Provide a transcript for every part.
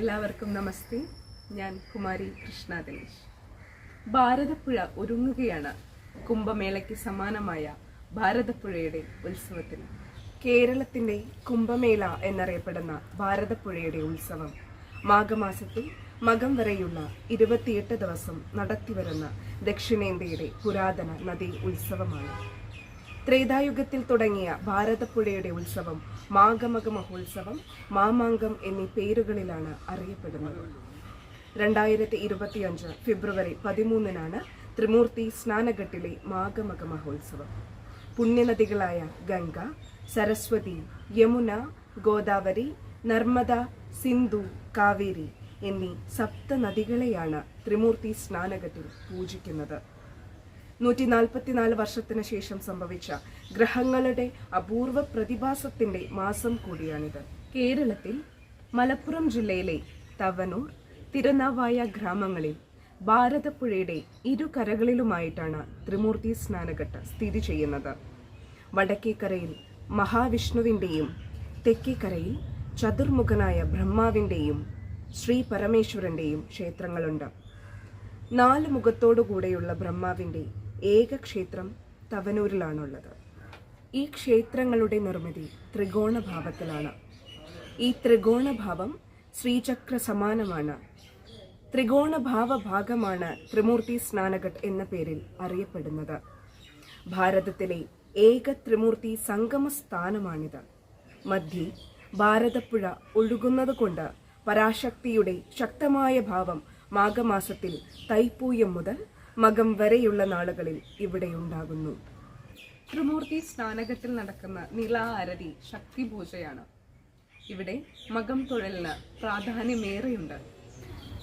എല്ലാവർക്കും നമസ്തി. ഞാൻ കുമാരി കൃഷ്ണ ദിനേശ്. ഭാരതപ്പുഴ ഒരുങ്ങുകയാണ്. കുംഭമേളയ്ക്ക് സമാനമായ ഭാരതപ്പുഴയുടെ ഉത്സവത്തിന്. കേരളത്തിന്റെ കുംഭമേള എന്നറിയപ്പെടുന്ന ഭാരതപ്പുഴയുടെ ഉത്സവം മാഘമാസത്തിൽ മകം വരെയുള്ള ഇരുപത്തിയെട്ട് ദിവസം നടത്തിവരുന്ന ദക്ഷിണേന്ത്യയുടെ പുരാതന നദീ ഉത്സവമാണ്. ത്രേതായുഗത്തിൽ തുടങ്ങിയ ഭാരതപ്പുഴയുടെ ഉത്സവം മാഘമക മഹോത്സവം മാമാങ്കം എന്നീ പേരുകളിലാണ് അറിയപ്പെടുന്നത്. രണ്ടായിരത്തി ഇരുപത്തിയഞ്ച് ഫെബ്രുവരി പതിമൂന്നിനാണ് ത്രിമൂർത്തി സ്നാനഘട്ടിലെ മാഘമക മഹോത്സവം പുണ്യനദികളായ ഗംഗ സരസ്വതി യമുന ഗോദാവരി നർമ്മദ സിന്ധു കാവേരി എന്നീ സപ്ത നദികളെയാണ് ത്രിമൂർത്തി സ്നാനഘട്ടിൽ പൂജിക്കുന്നത്. നൂറ്റി നാൽപ്പത്തിനാല് വർഷത്തിന് ശേഷം സംഭവിച്ച ഗ്രഹങ്ങളുടെ അപൂർവ പ്രതിഭാസത്തിന്റെ മാസം കൂടിയാണിത്. കേരളത്തിൽ മലപ്പുറം ജില്ലയിലെ തവനൂർ തിരുനാവായ ഗ്രാമങ്ങളിൽ ഭാരതപ്പുഴയുടെ ഇരുകരകളിലുമായിട്ടാണ് ത്രിമൂർത്തി സ്നാനഘട്ട സ്ഥിതി ചെയ്യുന്നത്. വടക്കേക്കരയിൽ മഹാവിഷ്ണുവിന്റെയും തെക്കേക്കരയിൽ ചതുർമുഖനായ ബ്രഹ്മാവിന്റെയും ശ്രീ പരമേശ്വരന്റെയും ക്ഷേത്രങ്ങളുണ്ട്. നാല് മുഖത്തോടുകൂടെയുള്ള ബ്രഹ്മാവിന്റെ ഏക ക്ഷേത്രം തവനൂരിലാണുള്ളത്. ഈ ക്ഷേത്രങ്ങളുടെ നിർമ്മിതി ത്രികോണഭാവത്തിലാണ്. ഈ ത്രികോണഭാവം ശ്രീചക്ര സമാനമാണ് ത്രികോണഭാവ ഭാഗമാണ് ത്രിമൂർത്തി സ്നാനഘട്ട് എന്ന പേരിൽ അറിയപ്പെടുന്നത്. ഭാരതത്തിലെ ഏക ത്രിമൂർത്തി സംഗമ സ്ഥാനമാണിത് മധ്യേ ഭാരതപ്പുഴ ഒഴുകുന്നത് കൊണ്ട് പരാശക്തിയുടെ ശക്തമായ ഭാവം മാഘമാസത്തിൽ തൈപ്പൂയം മുതൽ മകം വരെയുള്ള നാളുകളിൽ ഇവിടെയുണ്ടാകുന്നു ത്രിമൂർത്തി സ്നാനകത്തിൽ നടക്കുന്ന നിലാരതി ശക്തി പൂജയാണ് ഇവിടെ മകം തൊഴലിന് പ്രാധാന്യമേറെയുണ്ട്.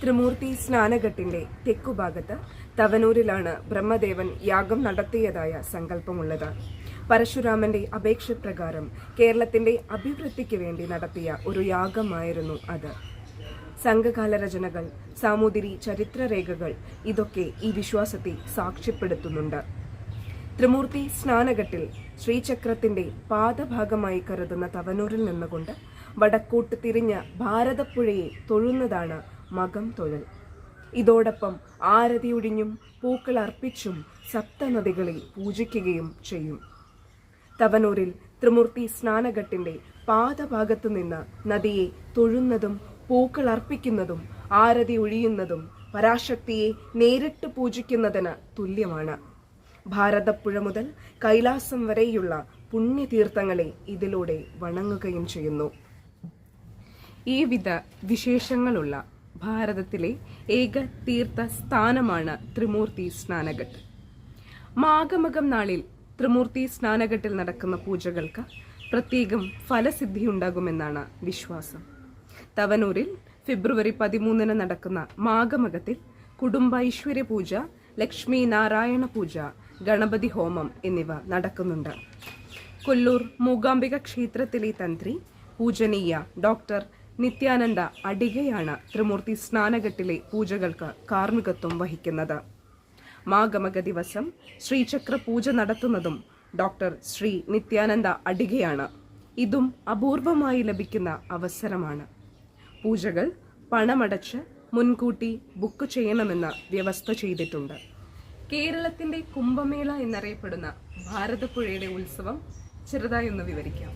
ത്രിമൂർത്തി സ്നാനഘട്ടിന്റെ തെക്കുഭാഗത്ത് തവനൂരിലാണ് ബ്രഹ്മദേവൻ യാഗം നടത്തിയതായ സങ്കല്പമുള്ളത്. പരശുരാമന്റെ അപേക്ഷ പ്രകാരം കേരളത്തിന്റെ അഭിവൃദ്ധിക്ക് വേണ്ടി നടത്തിയ ഒരു യാഗമായിരുന്നു അത്. സംഘകാല രചനകൾ സാമൂതിരി ചരിത്രരേഖകൾ ഇതൊക്കെ ഈ വിശ്വാസത്തെ സാക്ഷ്യപ്പെടുത്തുന്നുണ്ട്. ത്രിമൂർത്തി സ്നാനഘട്ടിൽ ശ്രീചക്രത്തിന്റെ പാദഭാഗമായി കരുതുന്ന തവനൂരിൽ നിന്നുകൊണ്ട് വടക്കോട്ട് തിരിഞ്ഞ ഭാരതപ്പുഴയെ തൊഴുന്നതാണ് മകം തൊഴൽ. ഇതോടൊപ്പം ആരതി ഒഴിഞ്ഞും പൂക്കൾ അർപ്പിച്ചും സപ്തനദികളെ പൂജിക്കുകയും ചെയ്യും. തവനൂരിൽ ത്രിമൂർത്തി സ്നാനഘട്ടിന്റെ പാദഭാഗത്തു നിന്ന് നദിയെ തൊഴുന്നതും പൂക്കൾ അർപ്പിക്കുന്നതും ആരതി ഒഴിയുന്നതും പരാശക്തിയെ നേരിട്ട് പൂജിക്കുന്നതിന് തുല്യമാണ്. ഭാരതപ്പുഴ മുതൽ കൈലാസം വരെയുള്ള പുണ്യതീർത്ഥങ്ങളെ ഇതിലൂടെ വണങ്ങുകയും ചെയ്യുന്നു. ഈ വിധ വിശേഷങ്ങളുള്ള ഭാരതത്തിലെ ഏക തീർത്ഥ സ്ഥാനമാണ് ത്രിമൂർത്തി സ്നാനഘട്ട്. മാഘമകം നാളിൽ ത്രിമൂർത്തി സ്നാനഘട്ടിൽ നടക്കുന്ന പൂജകൾക്ക് പ്രത്യേകം ഫലസിദ്ധിയുണ്ടാകുമെന്നാണ് വിശ്വാസം. തവനൂരിൽ ഫെബ്രുവരി പതിമൂന്നിന് നടക്കുന്ന മാഘമകത്തിൽ കുടുംബൈശ്വര്യ പൂജ ലക്ഷ്മി നാരായണ പൂജ ഗണപതി ഹോമം എന്നിവ നടക്കുന്നുണ്ട്. കൊല്ലൂർ മൂകാംബിക ക്ഷേത്രത്തിലെ തന്ത്രി പൂജനീയ ഡോക്ടർ നിത്യാനന്ദ അടികയാണ് ത്രിമൂർത്തി സ്നാനഘട്ടിലെ പൂജകൾക്ക് കാർമ്മികത്വം വഹിക്കുന്നത്. മാഗമക ദിവസം ശ്രീചക്ര പൂജ നടത്തുന്നതും ഡോക്ടർ ശ്രീ നിത്യാനന്ദ അടികയാണ്. ഇതും അപൂർവമായി ലഭിക്കുന്ന അവസരമാണ്. പൂജകൾ പണമടച്ച് മുൻകൂട്ടി ബുക്ക് ചെയ്യണമെന്ന വ്യവസ്ഥ ചെയ്തിട്ടുണ്ട്. കേരളത്തിന്റെ കുംഭമേള എന്നറിയപ്പെടുന്ന ഭാരതപ്പുഴയുടെ ഉത്സവം ചെറുതായി ഒന്ന് വിവരിക്കാം.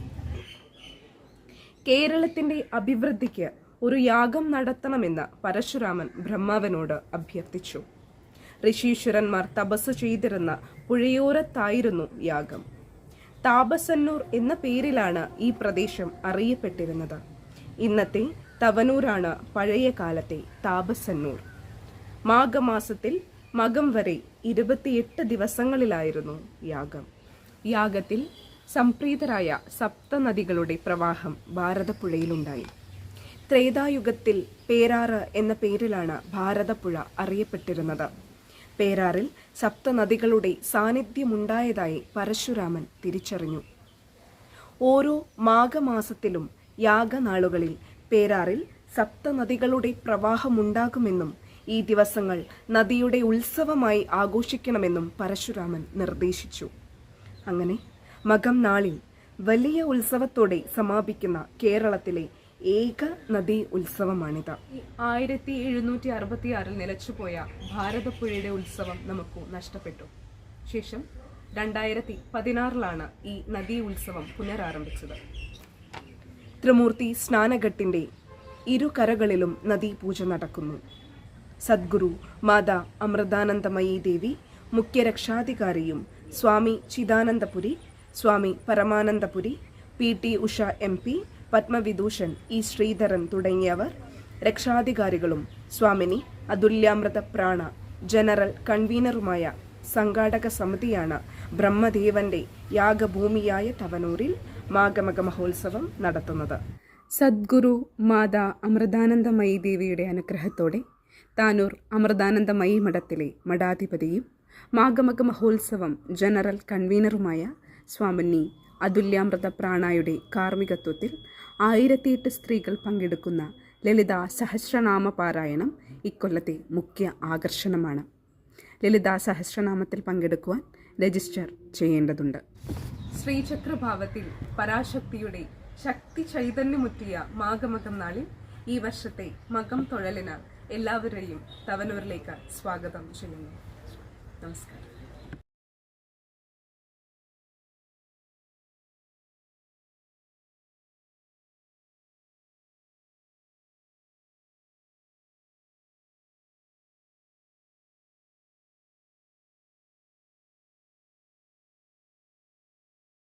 കേരളത്തിന്റെ അഭിവൃദ്ധിക്ക് ഒരു യാഗം നടത്തണമെന്ന് പരശുരാമൻ ബ്രഹ്മാവനോട് അഭ്യർത്ഥിച്ചു. ഋഷീശ്വരന്മാർ തപസ് ചെയ്തിരുന്ന പുഴയോരത്തായിരുന്നു യാഗം. താപസന്നൂർ എന്ന പേരിലാണ് ഈ പ്രദേശം അറിയപ്പെട്ടിരുന്നത്. ഇന്നത്തെ തവനൂരാണ് പഴയ കാലത്തെ താപസന്നൂർ. മാഘമാസത്തിൽ മകം വരെ ഇരുപത്തിയെട്ട് ദിവസങ്ങളിലായിരുന്നു യാഗം. യാഗത്തിൽ സംപ്രീതരായ സപ്തനദികളുടെ പ്രവാഹം ഭാരതപ്പുഴയിലുണ്ടായി. ത്രേതായുഗത്തിൽ പേരാറ് എന്ന പേരിലാണ് ഭാരതപ്പുഴ അറിയപ്പെട്ടിരുന്നത്. പേരാറിൽ സപ്തനദികളുടെ സാന്നിധ്യമുണ്ടായതായി പരശുരാമൻ തിരിച്ചറിഞ്ഞു. ഓരോ മാഘമാസത്തിലും യാഗനാളുകളിൽ പേരാറിൽ സപ്തനദികളുടെ പ്രവാഹമുണ്ടാകുമെന്നും ഈ ദിവസങ്ങൾ നദിയുടെ ഉത്സവമായി ആഘോഷിക്കണമെന്നും പരശുരാമൻ നിർദ്ദേശിച്ചു. അങ്ങനെ മകം നാളിൽ വലിയ ഉത്സവത്തോടെ സമാപിക്കുന്ന കേരളത്തിലെ ഏക നദീ ഉത്സവമാണിത്. ആയിരത്തി എഴുന്നൂറ്റി അറുപത്തി ആറിൽ നിലച്ചുപോയ ഭാരതപ്പുഴയുടെ ഉത്സവം നമുക്ക് നഷ്ടപ്പെട്ടു. ശേഷം രണ്ടായിരത്തി പതിനാറിലാണ് ഈ നദീ ഉത്സവം പുനരാരംഭിച്ചത്. ത്രിമൂർത്തി സ്നാനഘട്ടിന്റെ ഇരുകരകളിലും നദീപൂജ നടക്കുന്നു. Sadguru Mata Amritanandamayi Devi മുഖ്യരക്ഷാധികാരിയും Swami Chidanandapuri Swami Paramanandapuri P T Usha M P Padmavibhushan E Sreedharan തുടങ്ങിയവർ രക്ഷാധികാരികളും സ്വാമിനി അതുല്യാമൃത പ്രാണ ജനറൽ കൺവീനറുമായ സംഘാടക സമിതിയാണ് ബ്രഹ്മദേവന്റെ യാഗഭൂമിയായ തവനൂരിൽ മാഗമക മഹോത്സവം നടത്തുന്നത്. സദ്ഗുരു മാതാ അമൃതാനന്ദമയി ദേവിയുടെ അനുഗ്രഹത്തോടെ താനൂർ അമൃതാനന്ദമയി മഠത്തിലെ മഠാധിപതിയും മാഗമക മഹോത്സവം ജനറൽ കൺവീനറുമായ സ്വാമിനി അതുല്യാമൃത പ്രാണായുടെ കാർമ്മികത്വത്തിൽ ആയിരത്തിയെട്ട് സ്ത്രീകൾ പങ്കെടുക്കുന്ന ലളിത സഹസ്രനാമ പാരായണം ഇക്കൊല്ലത്തെ മുഖ്യ ആകർഷണമാണ്. ലളിത സഹസ്രനാമത്തിൽ പങ്കെടുക്കുവാൻ രജിസ്റ്റർ ചെയ്യേണ്ടതുണ്ട്. ശ്രീചക്രഭാവത്തിൽ പരാശക്തിയുടെ ശക്തി ചൈതന്യമുറ്റിയ മാഘമകം നാളിൽ ഈ വർഷത്തെ മകം തൊഴലിന് എല്ലാവരെയും തവനൂരിലേക്ക് സ്വാഗതം ചെയ്യുന്നു. നമസ്കാരം.